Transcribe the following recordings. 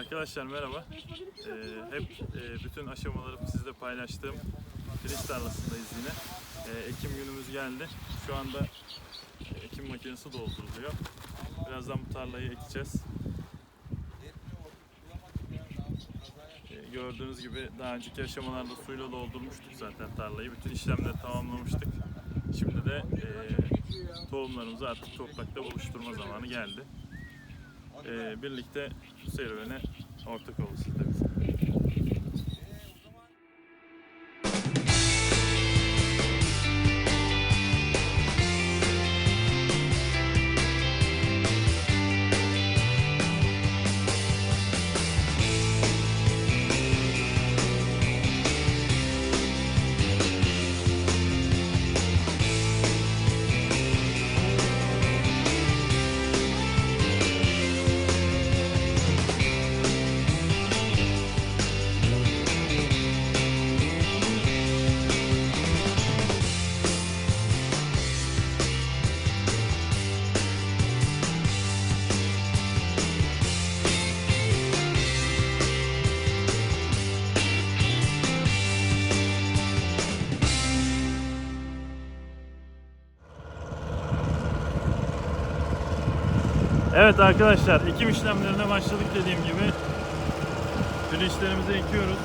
Arkadaşlar merhaba. Ee, hep e, bütün aşamaları sizle paylaştığım pirinç tarlasındayız yine. Ee, Ekim günümüz geldi. Şu anda e, ekim makinesi dolduruluyor. Birazdan bu tarlayı ekeceğiz. Ee, gördüğünüz gibi daha önceki aşamalarda suyla doldurmuştuk zaten tarlayı. Bütün işlemleri tamamlamıştık. Şimdi de e, tohumlarımızı artık toprakta buluşturma zamanı geldi. Ee, birlikte serüvene ortak tabii. Evet arkadaşlar ekim işlemlerine başladık dediğim gibi. Pirinçlerimizi ekiyoruz.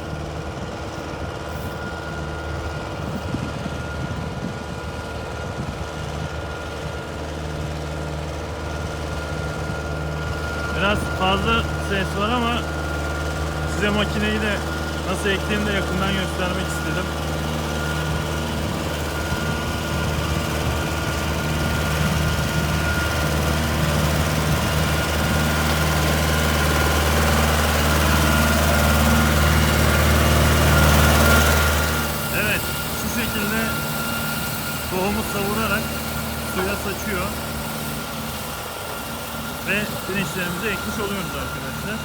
Biraz fazla ses var ama size makineyi de nasıl ektiğini de yakından göstermek istedim. Evet, şu şekilde tohumu savurarak suya saçıyor. Ve pirinçlerimizi ekmiş oluyoruz arkadaşlar.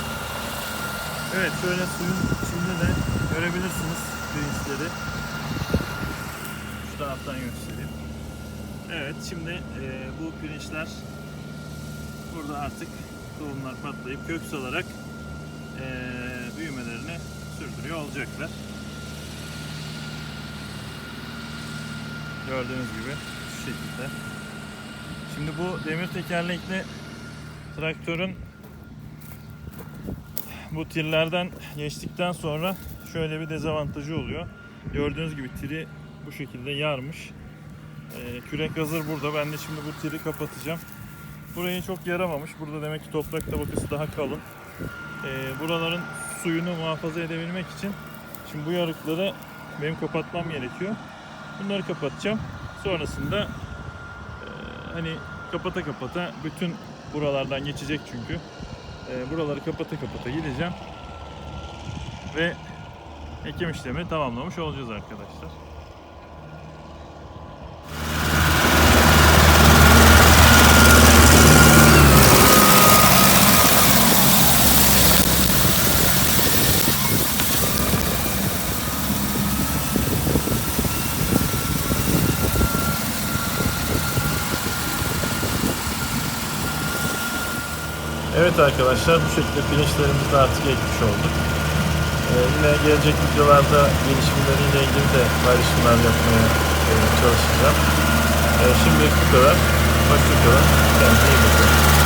Evet, şöyle suyun içinde de görebilirsiniz pirinçleri. Şu taraftan göstereyim. Evet, şimdi e, bu pirinçler burada artık tohumlar patlayıp kök salarak e, büyümelerini sürdürüyor olacaklar. Gördüğünüz gibi şu şekilde. Şimdi bu demir tekerlekli traktörün bu tirlerden geçtikten sonra şöyle bir dezavantajı oluyor. Gördüğünüz gibi tiri bu şekilde yarmış. Ee, kürek hazır burada. Ben de şimdi bu tiri kapatacağım. Burayı çok yaramamış. Burada demek ki toprak tabakası daha kalın. Ee, buraların suyunu muhafaza edebilmek için şimdi bu yarıkları benim kapatmam gerekiyor. Bunları kapatacağım. Sonrasında hani kapata kapata bütün buralardan geçecek çünkü. E, buraları kapata kapata gideceğim. Ve ekim işlemi tamamlamış olacağız arkadaşlar. Evet arkadaşlar bu şekilde pirinçlerimizi artık ekmiş olduk. Ee, yine gelecek videolarda gelişmeleriyle ilgili de paylaşımlar yapmaya e, çalışacağım. Ee, şimdilik bu kadar. Hoşçakalın. Kendinize iyi bakın.